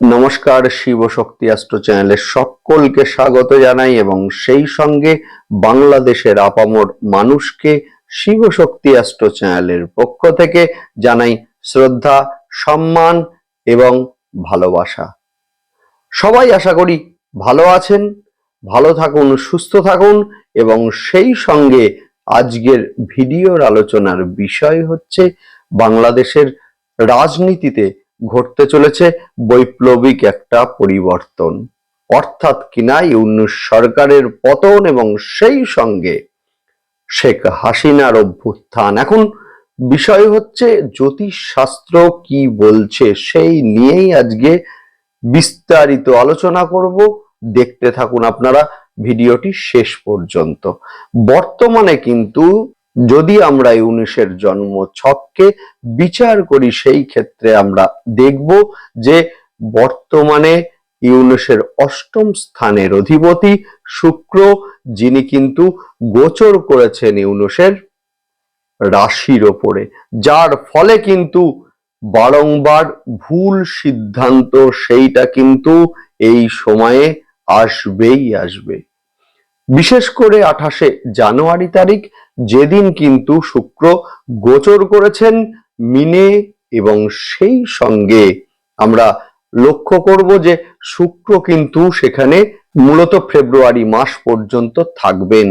নমস্কার, শিব শক্তি অ্যাস্ট্রো চ্যানেলে সকলকে স্বাগত জানাই এবং সেই সঙ্গে বাংলাদেশের আপামর মানুষকে শিব শক্তি অ্যাস্ট্রো চ্যানেলের পক্ষ থেকে জানাই শ্রদ্ধা, সম্মান এবং ভালোবাসা। সবাই আশা করি ভালো আছেন, ভালো থাকুন, সুস্থ থাকুন এবং সেই সঙ্গে আজকের ভিডিওর আলোচনার বিষয় হচ্ছে বাংলাদেশের রাজনীতিতে ঘটতে চলেছে বৈপ্লবিক একটা পরিবর্তন। অর্থাৎ কিনা ইউনুস সরকারের পতন এবং সেই সঙ্গে শেখ হাসিনার অভ্যুত্থান। এখন বিষয় হচ্ছে জ্যোতিষ শাস্ত্র কি বলছে সেই নিয়েই আজকে বিস্তারিত আলোচনা করব। দেখতে থাকুন আপনারা ভিডিওটি শেষ পর্যন্ত। বর্তমানে কিন্তু যদি আমরা ইউনিশের জন্ম ছককে বিচার করি, সেই ক্ষেত্রে আমরা দেখব যে বর্তমানে ইউনুসের অষ্টম স্থানের অধিপতি শুক্র, যিনি কিন্তু গোচর করেছেন ইউনুসের রাশির ওপরে, যার ফলে কিন্তু বারংবার ভুল সিদ্ধান্ত সেইটা কিন্তু এই সময়ে আসবেই আসবে। বিশেষ করে আঠাশে জানুয়ারি তারিখ যেদিন কিন্তু শুক্র গোচর করেছেন মিনে এবং সেই সঙ্গে আমরা লক্ষ্য করব যে শুক্র কিন্তু সেখানে মূলত ফেব্রুয়ারি মাস পর্যন্ত থাকবেন।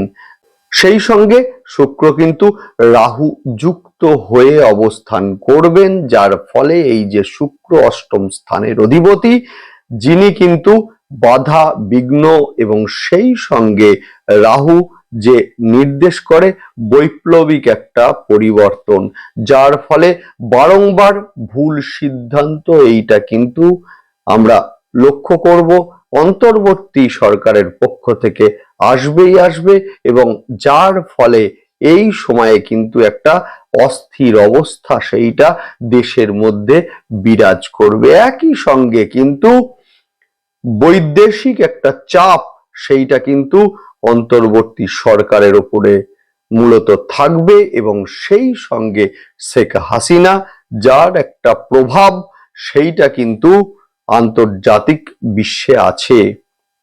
সেই সঙ্গে শুক্র কিন্তু রাহু যুক্ত হয়ে অবস্থান করবেন, যার ফলে এই যে শুক্র অষ্টম স্থানের অধিপতি, যিনি কিন্তু বাধা, বিঘ্ন এবং সেই সঙ্গে রাহু যে নির্দেশ করে বৈপ্লবিক একটা পরিবর্তন, যার ফলে বারংবার ভুল সিদ্ধান্ত এইটা কিন্তু আমরা লক্ষ্য করব, অন্তর্বর্তী সরকারের পক্ষ থেকে আসবেই আসবে এবং যার ফলে এই সময়ে কিন্তু একটা অস্থির অবস্থা সেইটা দেশের মধ্যে বিরাজ করবে। একই সঙ্গে কিন্তু বৈদেশিক একটা চাপ সেইটা কিন্তু অন্তর্বর্তী সরকারের উপরে মূলত থাকবে এবং সেই সঙ্গে শেখ হাসিনা, যার একটা প্রভাব, সেইটা কিন্তু আন্তর্জাতিক বিশ্বে আছে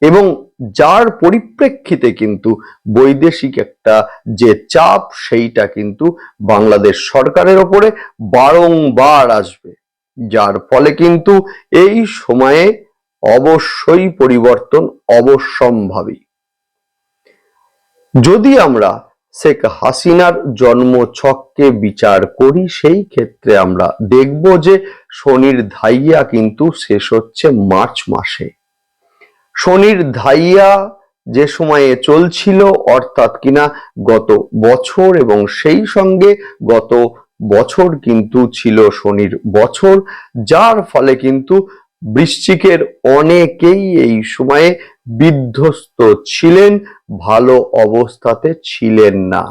এবং যার পরিপ্রেক্ষিতে কিন্তু বৈদেশিক একটা যে চাপ, সেইটা কিন্তু বাংলাদেশ সরকারের ওপরে বারংবার আসবে। যার ফলে কিন্তু এই সময়ে অবশ্যই পরিবর্তন অবশ্যম্ভাবী। যদি আমরা শেখ হাসিনার জন্ম ছককে বিচার করি, সেই ক্ষেত্রে আমরা দেখব যে শনির ধাইয়া কিন্তু শেষ হচ্ছে মার্চ মাসে। শনির ধাইয়া যে সময়ে চলছিল, অর্থাৎ কিনা গত বছর এবং সেই সঙ্গে গত বছর কিন্তু ছিল শনির বছর, যার ফলে কিন্তু বৃশ্চিকের অনেকেই এই সময়ে বিধ্বস্ত ছিলেন, ভালো অবস্থাতে ছিলেন না।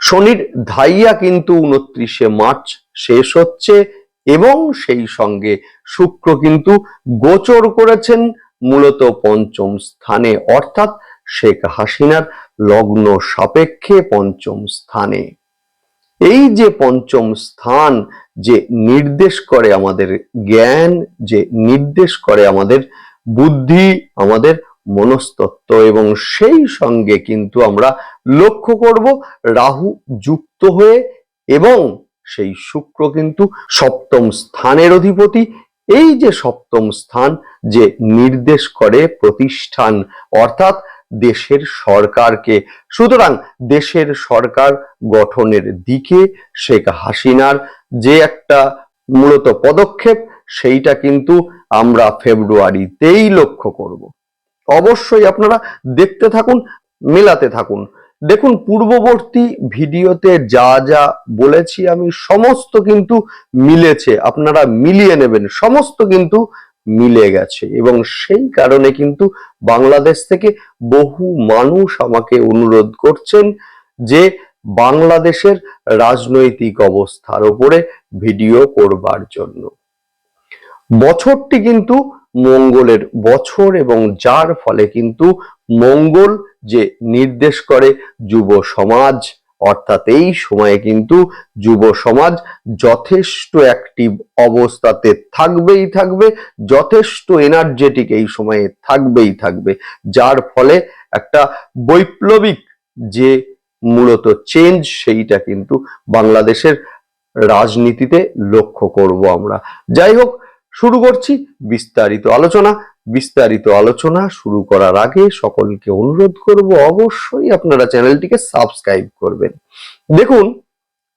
শনির ধাইয়া কিন্তু উনত্রিশে মার্চ শেষ হচ্ছে এবং সেই সঙ্গে শুক্র কিন্তু গোচর করেছেন মূলত পঞ্চম স্থানে, অর্থাৎ শেখ হাসিনার লগ্ন সাপেক্ষে পঞ্চম স্থানে। এই যে পঞ্চম স্থান যে নির্দেশ করে আমাদের জ্ঞান, যে নির্দেশ করে আমাদের বুদ্ধি, আমাদের মনস্তত্ত্ব এবং সেই সঙ্গে কিন্তু আমরা লক্ষ্য করব রাহু যুক্ত হয়ে এবং সেই শুক্র কিন্তু সপ্তম স্থানের অধিপতি। এই যে সপ্তম স্থান যে নির্দেশ করে প্রতিষ্ঠান, অর্থাৎ দেশের সরকারকে। সুতরাং দেশের সরকার গঠনের দিকে শেখ হাসিনার যে একটা মূলত পদক্ষেপ, সেইটা কিন্তু আমরা ফেব্রুয়ারিতেই লক্ষ্য করব। অবশ্যই আপনারা দেখতে থাকুন, মেলাতে থাকুন। দেখুন, পূর্ববর্তী ভিডিওতে যা যা বলেছি আমি, সমস্ত কিন্তু মিলেছে। আপনারা মিলিয়ে নেবেন, সমস্ত কিন্তু মিলে গেছে। এবং সেই কারণে কিন্তু বাংলাদেশ থেকে বহু মানুষ আমাকে অনুরোধ করছেন যে বাংলাদেশের রাজনৈতিক অবস্থার উপরে ভিডিও করবার জন্য। বছরটি কিন্তু মঙ্গলের বছর এবং যার ফলে কিন্তু মঙ্গল যে নির্দেশ করে যুব সমাজ অর্থাৎ এই সময়ে কিন্তু যুব সমাজ যথেষ্ট অ্যাক্টিভ অবস্থাতে থাকবেই থাকবে, যথেষ্ট এনার্জেটিক এই সময়ে থাকবেই থাকবে। যার ফলে একটা বৈপ্লবিক যে মূলত চেঞ্জ সেইটা কিন্তু বাংলাদেশের রাজনীতিতে লক্ষ্য করব আমরা। যাই হোক, শুরু করছি বিস্তারিত আলোচনা। বিস্তারিত আলোচনা শুরু করার আগে সকলকে অনুরোধ করব অবশ্যই আপনারা চ্যানেলটিকে সাবস্ক্রাইব করবেন। দেখুন,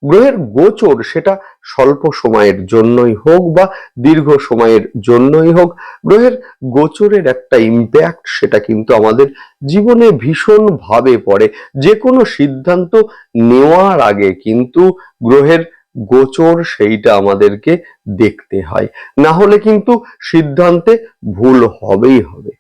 গ্রহের গোচর সেটা স্বল্প সময়ের জন্যই হোক বা দীর্ঘ সময়ের জন্যই হোক, গ্রহের গোচরের একটা ইম্প্যাক্ট সেটা কিন্তু আমাদের জীবনে ভীষণ ভাবে পড়ে। যে কোনো সিদ্ধান্ত নেওয়ার আগে কিন্তু গ্রহের গোচর সেইটা আমাদেরকে দেখতে হয়। না হলে কিন্তু সিদ্ধান্তে ভুল হবেই হবে।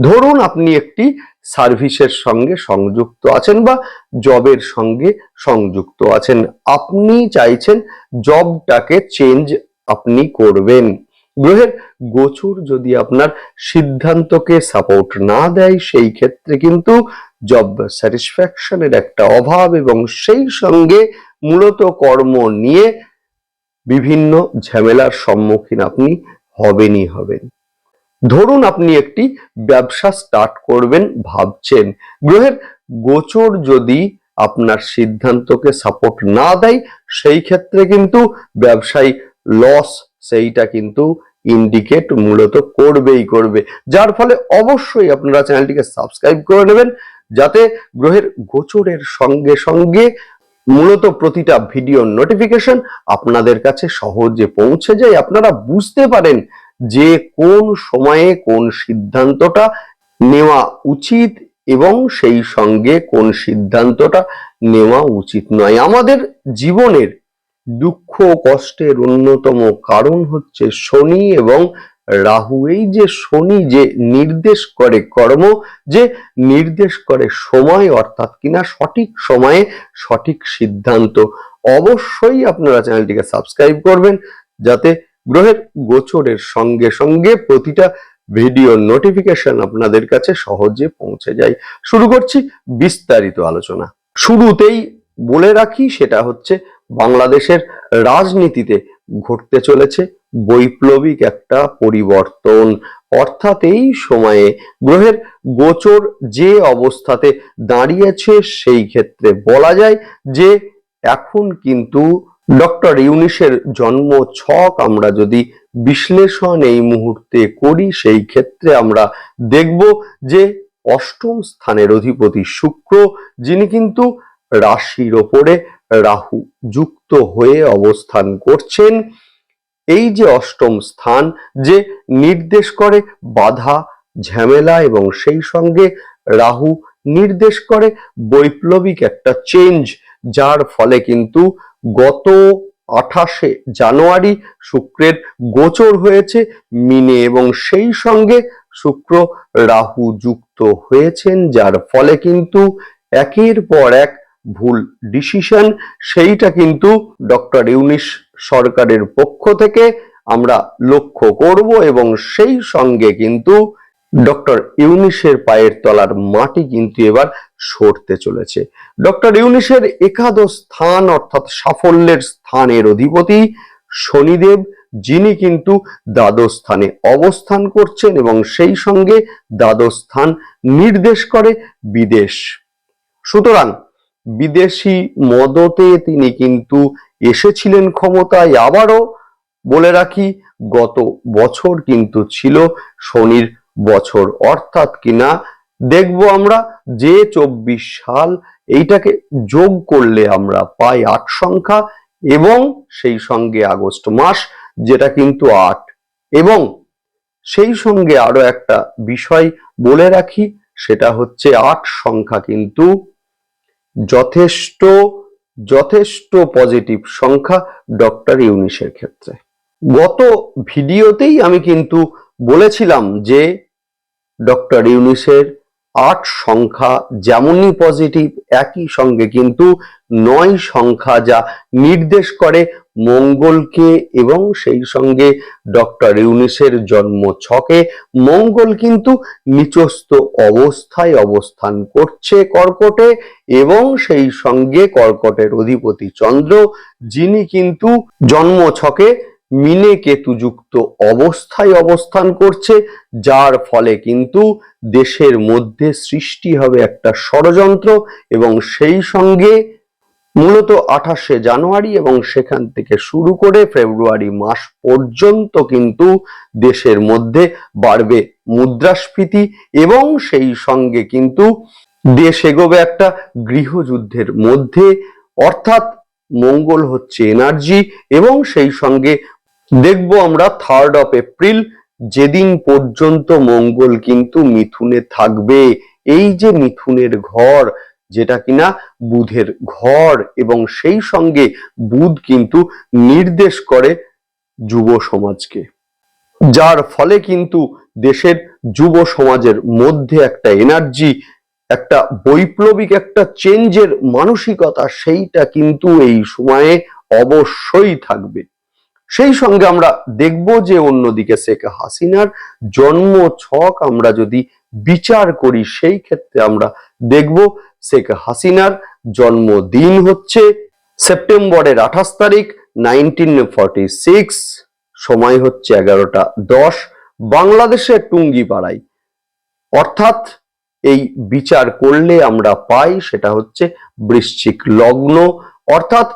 ধরুন আপনি একটি সার্ভিসের সঙ্গে সংযুক্ত আছেন বা জবের সঙ্গে সংযুক্ত আছেন। আপনি চাইছেন জবটাকে চেঞ্জ আপনি করবেন। গ্রহের গোচর যদি আপনার সিদ্ধান্তকে সাপোর্ট না দেয়, সেই ক্ষেত্রে কিন্তু জব স্যাটিসফ্যাকশনের একটা অভাব এবং সেই সঙ্গে মূলত কর্ম নিয়ে বিভিন্ন ঝামেলার সম্মুখীন আপনি হবেনই হবেন। ধরুন আপনি একটি ব্যবসা স্টার্ট করবেন, ভাবছেন, গ্রহের গোচর যদি আপনার সিদ্ধান্তকে সাপোর্ট না দেয়, সেই ক্ষেত্রে কিন্তু ব্যবসায়ী লস সেইটা কিন্তু ইন্ডিকেট মূলত করবেই করবে। যার ফলে অবশ্যই আপনারা চ্যানেলটিকে সাবস্ক্রাইব করে নেবেন, যাতে গ্রহের গোচরের সঙ্গে সঙ্গে মূলত প্রতিটা ভিডিও নোটিফিকেশন আপনাদের কাছে সহজে পৌঁছে যায়। আপনারা বুঝতে পারেন যে কোন সময়ে কোন সিদ্ধান্তটা নেওয়া উচিত এবং সেই সঙ্গে কোন সিদ্ধান্তটা নেওয়া উচিত নয়। আমাদের জীবনের দুঃখ, কষ্টের অন্যতম কারণ হচ্ছে শনি এবং রাহু, এই যে শনি যে নির্দেশ করে কর্ম, যে নির্দেশ করে সময়, অর্থাৎ কিনা সঠিক সময়ে সঠিক সিদ্ধান্ত, অবশ্যই আপনারা চ্যানেলটিকে সাবস্ক্রাইব করবেন, যাতে গ্রহের গোচরের সঙ্গে সঙ্গে প্রতিটা ভিডিও নোটিফিকেশন আপনাদের কাছে সহজে পৌঁছে যায়। শুরু করছি বিস্তারিত আলোচনা। শুরুতেই বলে রাখি, সেটা হচ্ছে বাংলাদেশের রাজনীতিতে ঘটতে চলেছে। বৈপ্লবিক একটা পরিবর্তন। অর্থাৎ এই সময়ে গ্রহের গোচর যে অবস্থাতে দাঁড়িয়েছে সেই ক্ষেত্রে বলা যায় যে এখন কিন্তু ডক্টর ইউনিসের জন্ম ছক আমরা যদি বিশ্লেষণ এই মুহূর্তে করি, সেই ক্ষেত্রে আমরা দেখব যে অষ্টম স্থানের অধিপতি শুক্র, যিনি কিন্তু রাশির ওপরে রাহু যুক্ত হয়ে অবস্থান করছেন। এই যে অষ্টম স্থান যে নির্দেশ করে বাধা, ঝামেলা এবং সেই সঙ্গে রাহু নির্দেশ করে বৈপ্লবিক একটা চেঞ্জ যার ফলে কিন্তু গত আঠাশে জানুয়ারি শুক্রের গোচর হয়েছে মিনে এবং সেই সঙ্গে শুক্র রাহু যুক্ত হয়েছেন, যার ফলে কিন্তু একের পর এক ভুল ডিসিশন সেইটা কিন্তু ডক্টর ইউনিশ সরকারের পক্ষ থেকে আমরা লক্ষ্য করব এবং সেই সঙ্গে কিন্তু ডক্টর ইউনিশের পায়ের তলার মাটি কিন্তু এবার সরতে চলেছে। ডক্টর ইউনিশের একাদশ স্থান অর্থাৎ সাফল্যের স্থানের অধিপতি শনিদেব, যিনি কিন্তু দ্বাদশ স্থানে অবস্থান করছেন এবং সেই সঙ্গে দ্বাদশ স্থান নির্দেশ করে বিদেশ। সুতরাং বিদেশি মদতে তিনি কিন্তু এসেছিলেন ক্ষমতায়। আবারও বলে রাখি, গত বছর কিন্তু ছিল শনির বছর। অর্থাৎ কিনা, দেখব আমরা যে চব্বিশ সাল এইটাকে যোগ করলে আমরা পাই আট সংখ্যা এবং সেই সঙ্গে আগস্ট মাস, যেটা কিন্তু আট। এবং সেই সঙ্গে আরও একটা বিষয় বলে রাখি, সেটা হচ্ছে আট সংখ্যা কিন্তু যথেষ্ট যথেষ্ট পজিটিভ সংখ্যা ডক্টর ইউনিসের ক্ষেত্রে। গত ভিডিওতেই আমি কিন্তু বলেছিলাম যে ডক্টর ইউনিসের আট সংখ্যা যেমনই পজিটিভ একই সঙ্গে কিন্তু নয় সংখ্যা যা নির্দেশ করে মঙ্গলকে এবং সেই সঙ্গে ডক্টর ইউনিসের জন্ম ছকে। মঙ্গল কিন্তু নিচস্থ অবস্থায় অবস্থান করছে কর্কটে এবং সেই সঙ্গে কর্কটের অধিপতি চন্দ্র, যিনি কিন্তু জন্ম ছকে মিনে কেতুযুক্ত অবস্থায় অবস্থান করছে, যার ফলে কিন্তু দেশের মধ্যে সৃষ্টি হবে একটা ষড়যন্ত্র এবং সেই সঙ্গে মূলত আঠাশে জানুয়ারি এবং সেখান থেকে শুরু করে ফেব্রুয়ারি মাস পর্যন্ত কিন্তু দেশের মধ্যে বাড়বে মুদ্রাস্ফীতি এবং সেই সঙ্গে কিন্তু দেশ এগোবে একটা গৃহযুদ্ধের মধ্যে। অর্থাৎ মঙ্গল হচ্ছে এনার্জি এবং সেই সঙ্গে দেখব আমরা থার্ড অফ এপ্রিল যেদিন পর্যন্ত মঙ্গল কিন্তু মিথুনে থাকবে। এই যে মিথুনের ঘর যেটা কিনা বুধের ঘর এবং সেই সঙ্গে বুধ কিন্তু নির্দেশ করে যুব সমাজকে। যার ফলে কিন্তু দেশের যুব সমাজের মধ্যে একটা এনার্জি একটা বৈপ্লবিক, একটা চেঞ্জের মানসিকতা সেইটা কিন্তু এই সময়ে অবশ্যই থাকবে। সেই সঙ্গে আমরা দেখব যে অন্যদিকে শেখ হাসিনার জন্ম ছক আমরা যদি বিচার করি সেই ক্ষেত্রে আমরা দেখব শেখ হাসিনার জন্মদিন হচ্ছে সেপ্টেম্বরের আঠাশ তারিখ নাইনটিন সিক্স সময় হচ্ছে এগারোটা দশ। বাংলাদেশের টুঙ্গিপাড়ায়। অর্থাৎ এই বিচার করলে আমরা পাই সেটা হচ্ছে বৃশ্চিক লগ্ন। অর্থাৎ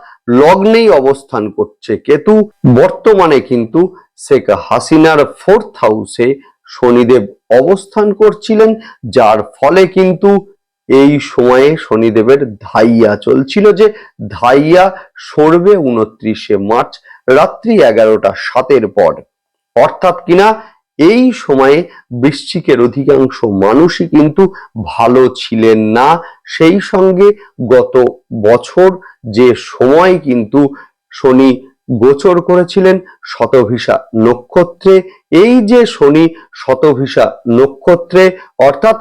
লগ্নেই অবস্থান করছে কেতু। বর্তমানে কিন্তু শেখ হাসিনার ফোর্থ হাউসে শনিদেব অবস্থান করছিলেন, যার ফলে কিন্তু এই সময়ে শনিদেবের ধাইয়া চলছিল যে ধাইয়া সরবে উনত্রিশে মার্চ রাত্রি এগারোটা সাতের পর। অর্থাৎ কিনা এই সময়ে বৃশ্চিকের অধিকাংশ মানুষই কিন্তু ভালো ছিলেন না। সেই সঙ্গে গত বছর যে সময় কিন্তু শনি গোচর করেছিলেন শতভিসা নক্ষত্রে, এই যে শনি শতভিসা নক্ষত্রে, অর্থাৎ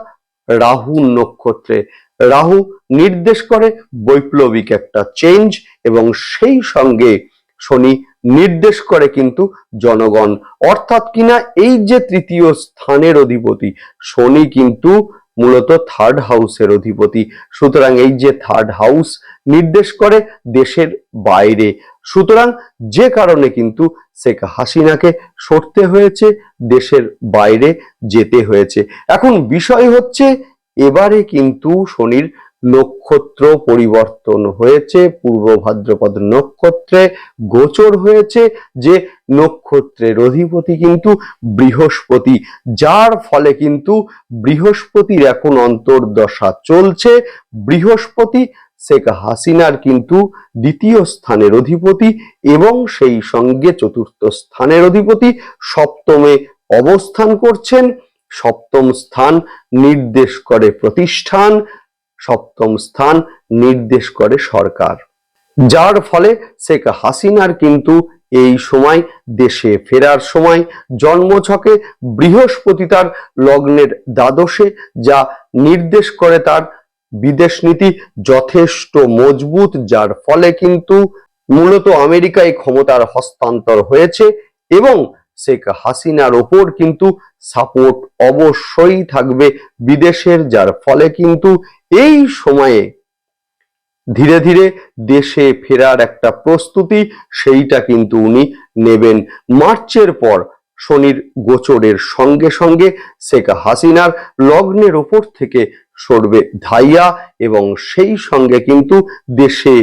রাহু নক্ষত্রে। রাহু নির্দেশ করে বৈপ্লবিক একটা চেঞ্জ এবং সেই সঙ্গে শনি নির্দেশ করে কিন্তু জনগণ। অর্থাৎ কিনা এই যে তৃতীয় স্থানের অধিপতি, শনি কিন্তু মূলত থার্ড হাউসের অধিপতি। সুতরাং এই যে থার্ড হাউস নির্দেশ করে দেশের বাইরে সুতরাং যে কারণে কিন্তু শেখ হাসিনাকে সরতে হয়েছে, দেশের বাইরে যেতে হয়েছে। এখন বিষয় হচ্ছে, এবারে কিন্তু শনির নক্ষত্র পরিবর্তন হয়েছে, পূর্ব ভাদ্রপদ নক্ষত্রে গোচর হয়েছে যে নক্ষত্রের অধিপতি কিন্তু বৃহস্পতি, যার ফলে কিন্তু বৃহস্পতির এখন অন্তর্দশা চলছে। বৃহস্পতি শেখ হাসিনার কিন্তু দ্বিতীয় স্থানের অধিপতি এবং সেই সঙ্গে চতুর্থ স্থানের অধিপতি সপ্তমে অবস্থান করছেন। সপ্তম স্থান নির্দেশ করে প্রতিষ্ঠান, সপ্তম স্থান নির্দেশ করে সরকার। যার ফলে শেখ হাসিনার কিন্তু এই সময়, দেশে ফেরার সময় জন্মছকে বৃহস্পতি তার লগ্নের দ্বাদশে যা নির্দেশ করে তার বিদেশ নীতি যথেষ্ট মজবুত, যার ফলে কিন্তু মূলত আমেরিকায় ক্ষমতার হস্তান্তর হয়েছে এবং শেখ হাসিনার ওপর কিন্তু সাপোর্ট অবশ্যই থাকবে বিদেশের, যার ফলে কিন্তু এই সময়ে ধীরে ধীরে দেশে ফেরার একটা প্রস্তুতি সেইটা কিন্তু উনি নেবেন। মার্চের পর শনির গোচরের সঙ্গে সঙ্গে শেখ হাসিনার লগ্নের ওপর থেকে সরবে ধাইয়া এবং সেই সঙ্গে কিন্তু দেশে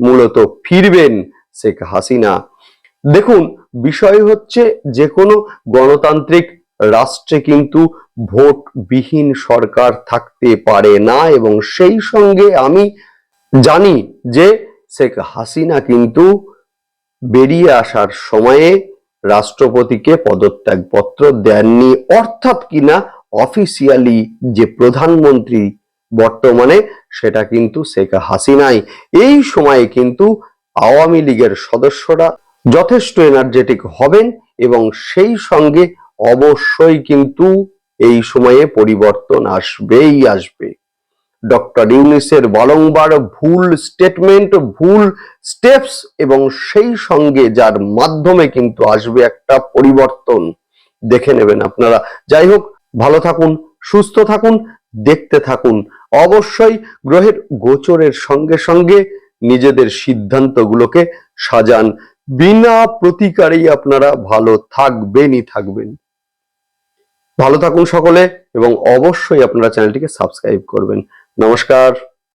মূলত ফিরবেন শেখ হাসিনা। দেখুন, বিষয় হচ্ছে যে কোনো গণতান্ত্রিক রাষ্ট্রে কিন্তু ভোটবিহীন সরকার থাকতে পারে না এবং সেই সঙ্গে আমি জানি যে শেখ হাসিনা কিন্তু বেরিয়ে আসার সময়ে রাষ্ট্রপতিকে পদত্যাগপত্র দেননি, অর্থাৎ কিনা অফিসিয়ালি যে প্রধানমন্ত্রী বর্তমানে, সেটা কিন্তু শেখ হাসিনাই। এই সময়ে কিন্তু আওয়ামী লীগের সদস্যরা যথেষ্ট এনার্জেটিক হবেন এবং সেই সঙ্গে অবশ্যই কিন্তু এই সময়ে পরিবর্তন আসবেই আসবে। ডক্টর ইউনিসের বারংবার ভুল স্টেটমেন্ট ভুল স্টেপস এবং সেই সঙ্গে যার মাধ্যমে কিন্তু আসবে একটা পরিবর্তন। দেখে নেবেন আপনারা। যাই হোক ভালো থাকুন, সুস্থ থাকুন, দেখতে থাকুন। অবশ্যই গ্রহের গোচরের সঙ্গে সঙ্গে নিজেদের সিদ্ধান্তগুলোকে সাজান। বিনা প্রতিকারেই আপনারা ভালো থাকবেনই থাকবেন। ভালো থাকুন সকলে এবং অবশ্যই আপনারা চ্যানেলটিকে সাবস্ক্রাইব করবেন। নমস্কার।